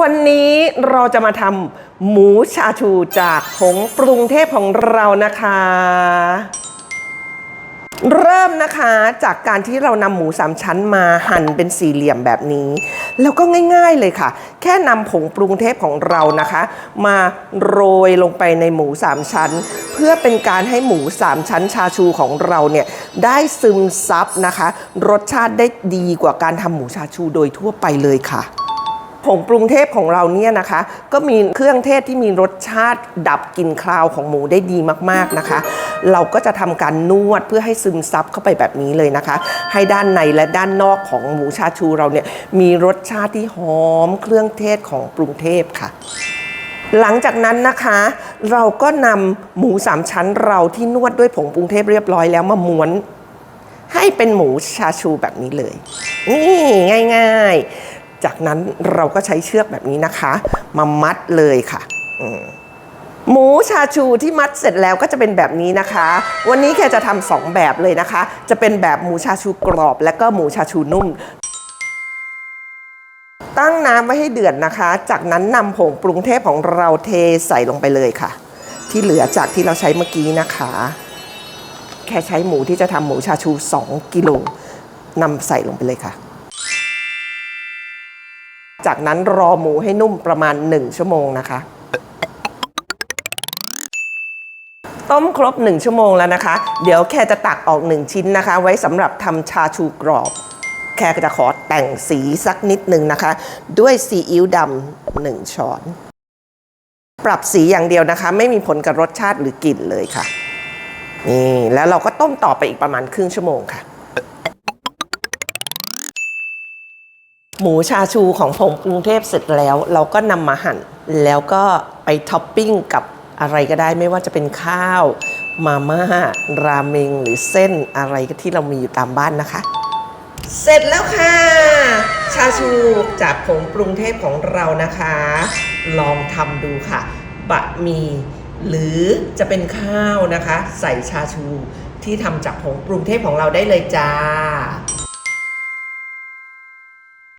วันนี้เราจะมาทำหมูชาชูจากผงปรุงเทพของเรานะคะ เริ่มนะคะจากการที่เรานำหมูสามชั้นมาหั่นเป็นสี่เหลี่ยมแบบนี้ แล้วก็ง่ายๆเลยค่ะ แค่นำผงปรุงเทพของเรานะคะ มาโรยลงไปในหมูสามชั้น เพื่อเป็นการให้หมูสามชั้นชาชูของเราเนี่ยได้ซึมซับนะคะ รสชาติได้ดีกว่าการทำหมูชาชูโดยทั่วไปเลยค่ะ ผงปรุงเทพของเราเนี่ยนะคะ ก็มีเครื่องเทศที่มีรสชาติดับกลิ่นคาวของหมูได้ดีมากๆนะคะ เราก็จะทำการนวดเพื่อให้ซึมซับเข้าไปแบบนี้เลยนะคะ ให้ด้านในและด้านนอกของหมูชาชูเราเนี่ยมีรสชาติที่หอมเครื่องเทศของปรุงเทพค่ะหลังจากนั้นนะคะ เราก็นำหมูสามชั้นเราที่นวดด้วยผงปรุงเทพเรียบร้อยแล้วมาม้วน ให้เป็นหมูชาชูแบบนี้เลย นี่ง่าย ๆ จากนั้นเราก็ใช้เชือกแบบนี้นะคะ มามัดเลยค่ะหมูชาชูที่มัดเสร็จแล้วก็จะเป็นแบบนี้นะคะ วันนี้แค่จะทำสองแบบเลยนะคะ จะเป็นแบบหมูชาชูกรอบ และก็หมูชาชูนุ่ม ตั้งน้ำไว้ให้เดือดนะคะ จากนั้นนำผงปรุงเทพของเราเทใส่ลงไปเลยค่ะ ที่เหลือจากที่เราใช้เมื่อกี้นะคะ แค่ใช้หมูที่จะทำหมูชาชู 2 กิโลนำใส่ลงไปเลยค่ะ จากนั้นรอหมูให้นุ่มประมาณ 1 ชั่วโมงนะคะ ต้มครบ 1 ชั่วโมงแล้วนะคะ เดี๋ยวแค่จะตักออก 1 ชิ้นนะคะ ไว้สำหรับทำชาชูกรอบ แค่จะขอแต่งสีสักนิดหนึ่งนะคะ ด้วยซีอิ๊วดำหนึ่งช้อน ปรับสีอย่างเดียวนะคะ ไม่มีผลกับรสชาติหรือกลิ่นเลยค่ะนี่แล้วเราก็ต้มต่อไปอีกประมาณครึ่งชั่วโมงค่ะ หมูชาชูของผงกรุงเทพเสร็จแล้ว เราก็นำมาหั่น แล้วก็ไปท็อปปิ้งกับอะไรก็ได้ไม่ว่าจะเป็นข้าว มาม่า ราเมง หรือเส้นอะไรที่เรามีอยู่ตามบ้านนะคะ เสร็จแล้วค่ะ ชาชูจากผงปรุงเทพของเรานะคะ ลองทำดูค่ะ บะหมี่หรือจะเป็นข้าวนะคะ ใส่ชาชูที่ทำจากผงปรุงเทพของเราได้เลยจ้า